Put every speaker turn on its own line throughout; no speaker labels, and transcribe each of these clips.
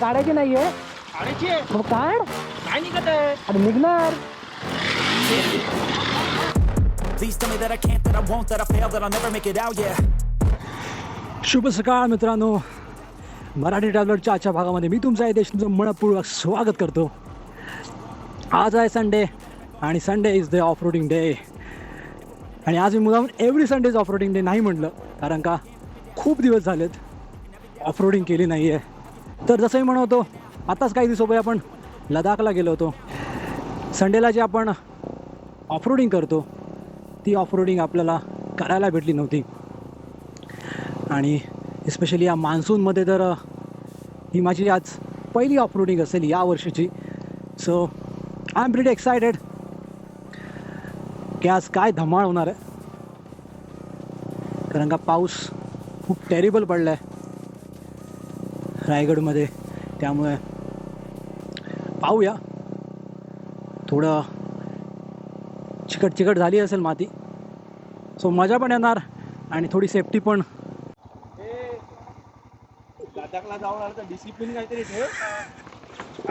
काढायची नाहीये.
काढायची?
मग काढ.
काय निघत आहे?
आणि निघणार.
Please tell me that I can't, that I won't, that I fail, that I'll never make it out, yeah.
शुभ सकाळ मित्रांनो. मराठी ट्रॅव्हलरच्या आजच्या भागामध्ये मी तुमचा देश तुमचं मनपूर्वक स्वागत करतो. आज आहे संडे आणि Sunday is the off roading day आणि आज मी मुद्दाम every Sunday is off roading day नाही म्हटलं कारण का खूप दिवस झालेत ऑफ रोडिंग केली नाही आहे तर जसं मी म्हणतो आताच काही दिवसापूर्वी आपण लडाखला गेलो होतो. संडेला जे आपण ऑफ रोडिंग करतो ती ऑफ रोडिंग आपल्याला करायला भेटली नव्हती. आणि स्पेशली या मान्सूनमध्ये तर ही माझी आज पहिली ऑफ रोडिंग असेल या वर्षीची. So I am pretty excited की आज काय धमाळ होणार आहे. कारण का पाऊस खूप टेरिबल पडला आहे रायगडमध्ये. त्यामुळे पाहूया. थोडं चिकट चिकट झाली असेल माती. सो मजा पण येणार आणि थोडी सेफ्टी पण.
लडाखला जाऊन आलं तर डिसिप्लिन काहीतरी ठेव.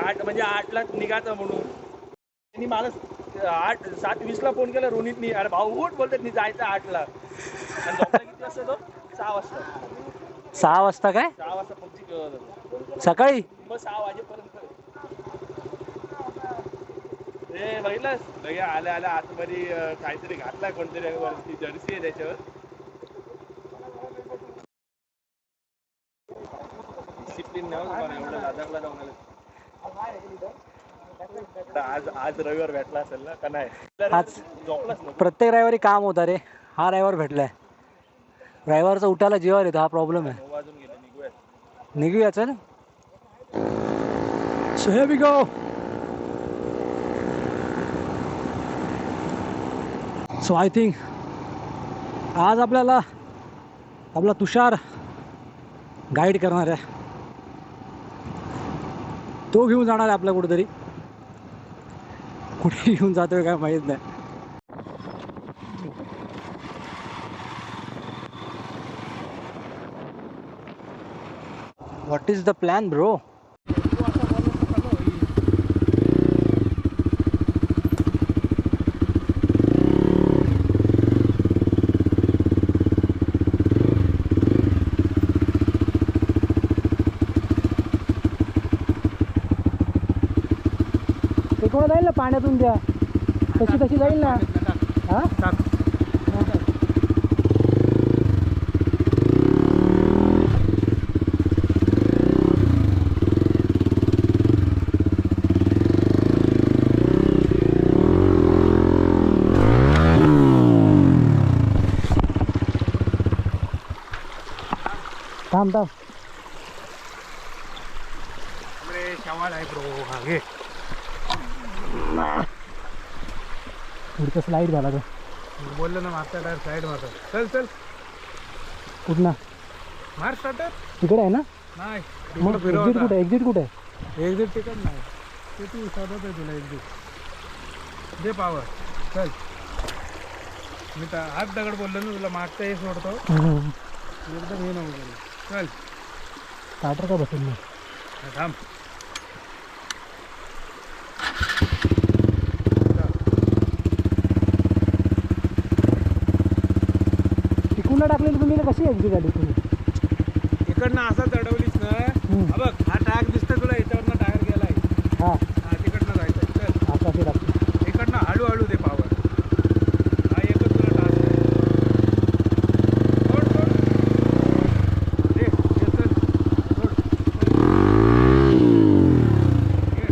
आठ म्हणजे आठला निघायचं म्हणून. त्यांनी मला आठ सात वीसला फोन केला रोनितनी. अरे भाऊ उठ बोलतात मी जायचं आठला आणि किती वाजता तो? सहा वाजता.
सहा वाजता काय? सकाळी?
मग सहा वाजेपर्यंत. ए बघितलंस? भैया आल्या आल्या आतमध्ये काहीतरी घातलाय कोणतरी वरती जर्सी आहे त्याच्यावर. डिसिप्लिन नाही तुम्हाला एवढं जाऊन आज आज रविवार भेटला असेल ना का नाही?
आज- प्रत्येक रविवारी काम होता रे. हा रविवार भेटलाय. रविवारचा उठायला जीवावर येतो हा प्रॉब्लेम आहे.
निघूया
चल. So here we go so I think आज आपल्याला आपला तुषार गाईड करणार आहे. तो घेऊन जाणार आहे आपल्या कुठेतरी. कुठे घेऊन जातोय काय माहीत नाही. What is the plan bro ते कोण जाईल ना पाण्यातून द्या तशी तशी जाईल ना? हा? थांब थांब. पुढचा स्लाईड झाला तो.
बोललं ना मागचा टायर साईड मारतो चल चल.
कुठला
मार स्टार्टर
तिकडे आहे ना?
नाही.
मग एक्झिट कुठे? एक्झिट कुठे? आहे
एक्झिट तिकट नाही. ते तू शोधत आहे तुला एक्झिट दे पावर चल. मी तर हात दगड बोललो ना तुला मागचा हे सोडतो. एकदम हे करू. चल.
स्टार्टर का बसेल नाही
थांब.
तिकडून टाकलेली तुम्ही ना कशी एक्झिट आली तुम्ही?
इकडनं असा चढवलीस ना. हा बघ हा टायर दिसतोय तुला याच्यावरनं टायर गेलाय
हां
हा तिकडनं जायचं चल
आता ते टाकतो
इकडनं हळूहळू दे पावर हा एकच तुला टास्क आहे सोड सोड दे ये चल सोड ये.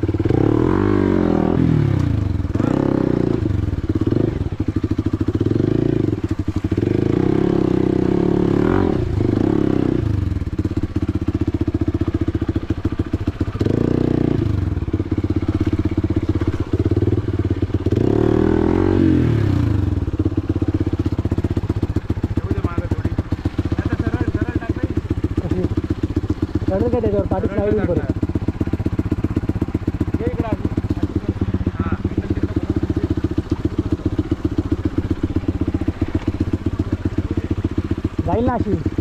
येऊ दे मागं थोडी आता सरळ सरळ टाकता येईल
कशी चढेल काय त्याच्यावर पाठी
सरळ
स्लाईड
टाकणार.
परत
ये इकडं अशी. अशी कर. हा, इकडं तिकडं बघून.
जाईल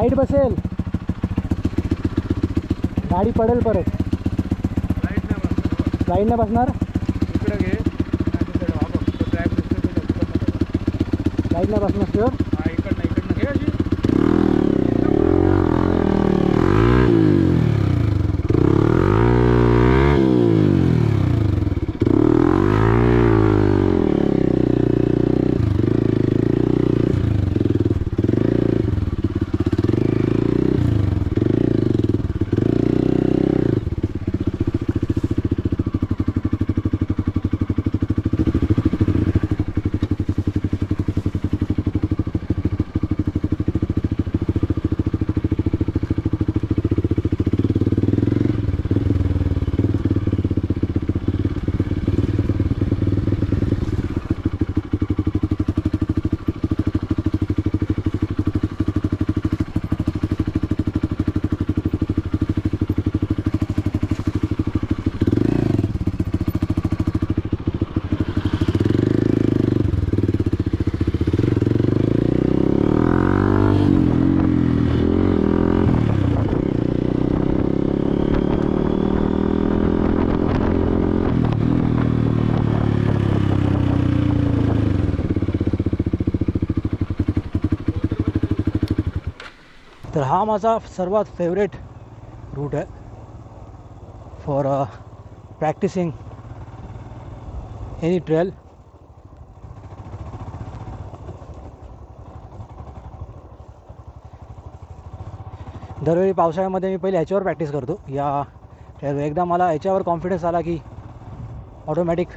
लाइट बसेल. गाडी पडेल परत.
लाइट नाही बसणार.
लाइट नाही बसणार?
इकडे
तर हा माझा सर्वात फेवरेट रूट आहे फॉर प्रॅक्टिसिंग एनी ट्रेल दरवेळी पावसाळ्यामध्ये मी पहिले ह्याच्यावर प्रॅक्टिस करतो. या ट्रेलवर एकदा मला याच्यावर कॉन्फिडन्स आला की ऑटोमॅटिक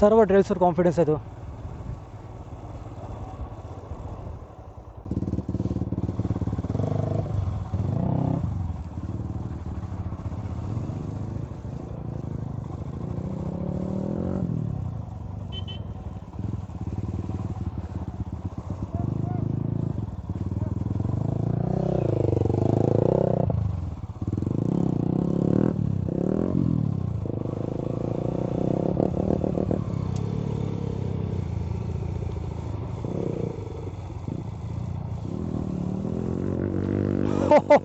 सर्व ट्रेल्सवर कॉन्फिडन्स येतो. Ha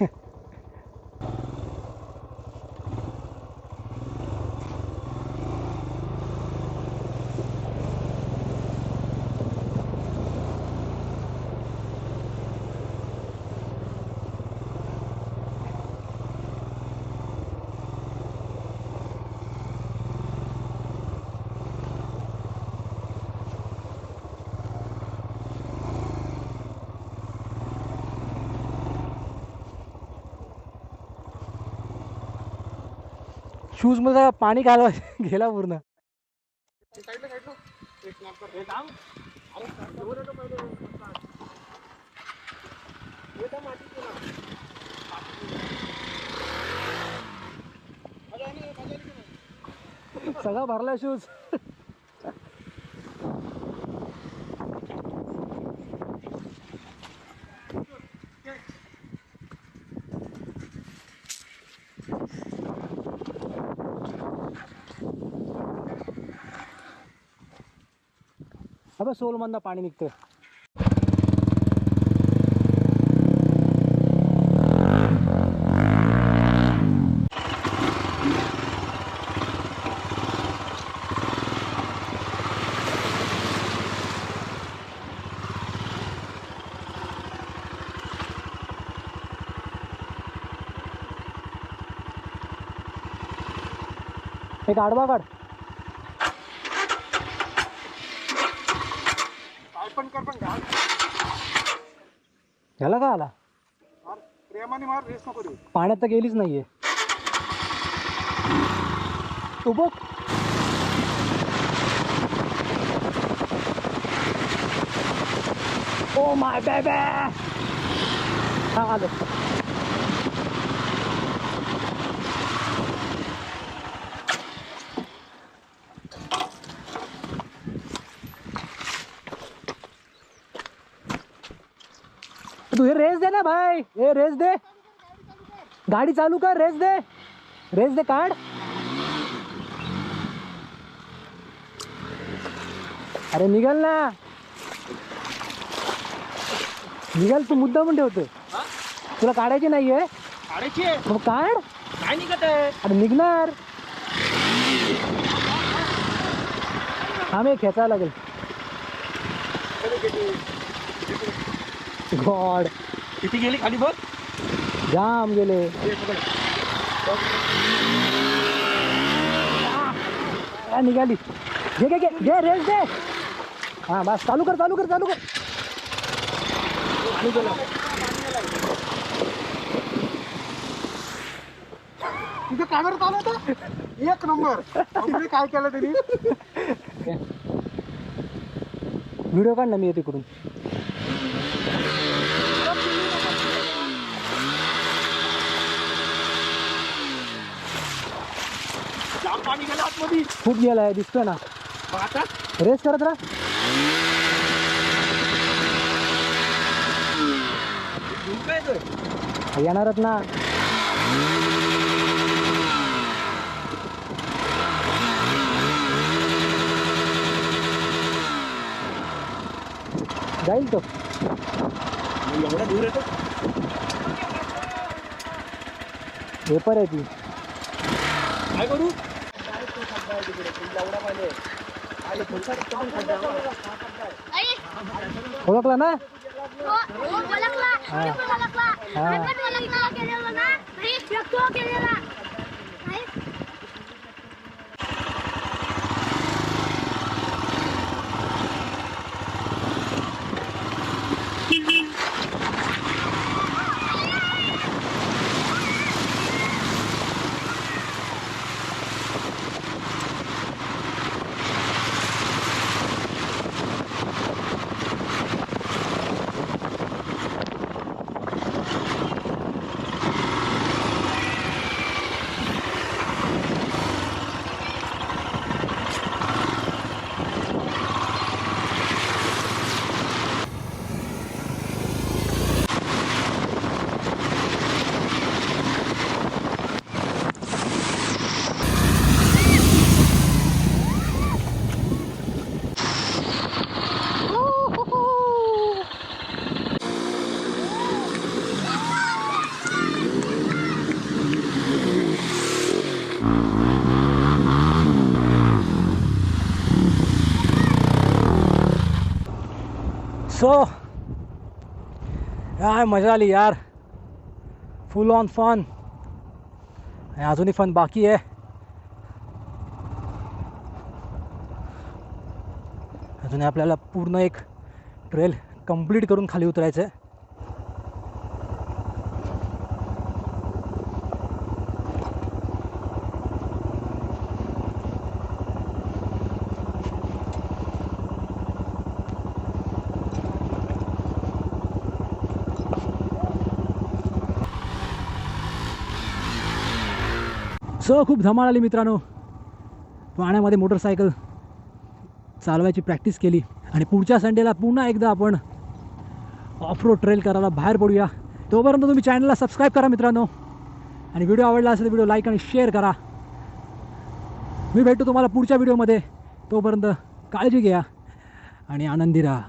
ha. शूजमध्ये पाणी घालवा गेला पूर्ण. सगळा भरला शूज सोलमधनं पाणी निघतं एक आडवा काढ
पण
आला?
मार प्रेमाने मार रेस नको देऊ
पाण्यात तर गेलीच नाहीये. तू बघ. ओ माय बेबे हा, आलो. तू हे रेस दे ना भाई. हे रेस दे. गाडी चालू कर रेस दे. रेस दे काढ. अरे निघाल ना. निघाल तू मुद्दा पण ठेवतोय तुला काढायची नाहीये. मग काढ.
काय निघत आहे.
अरे निघणार. हा मी खेचायला लागेल. गॉड.
किती गेली खाली बघ.
जाम गेले. आ, निघाली. घे घे घे घे रेस दे. हा बस चालू कर चालू कर चालू कर.
तुझं कॅमेरा चालू होता एक नंबर. काय केलं त्यांनी?
व्हिडिओ काढ ना मी तिकडून.
पाणी गेलं आतमध्ये.
खूप गेलाय दिसतोय ना.
आता?
रेस करत राहा.
काय येतोय
येणारच ना. जाईल तो.
मग एवढा दूर येतो?
पेपर आहे ती.
काय करू?
ओळखला ना?
हो, हो, ओळखला.
हा.
मी पण ओळखला गेलेलो ना. मी एकटो गेलेला. नाही?
सो यार मजा आली यार. फुल ऑन फन आणि अजूनही फन बाकी आहे. अजूनही आपल्याला पूर्ण एक ट्रेल कंप्लीट करून खाली उतरायचं आहे सो खूप धमाल आली मित्रांनो. पाण्यामध्ये मोटरसायकल चालवायची प्रॅक्टिस केली आणि पुढच्या संडेला पुन्हा एकदा आपण ऑफ रोड ट्रेल करायला बाहेर पडूया. तोपर्यंत तुम्ही चॅनलला सबस्क्राईब करा मित्रांनो. आणि व्हिडिओ आवडला असेल तर व्हिडिओ लाईक आणि शेअर करा. मी भेटतो तुम्हाला पुढच्या व्हिडिओमध्ये तोपर्यंत काळजी घ्या आणि आनंदी राहा.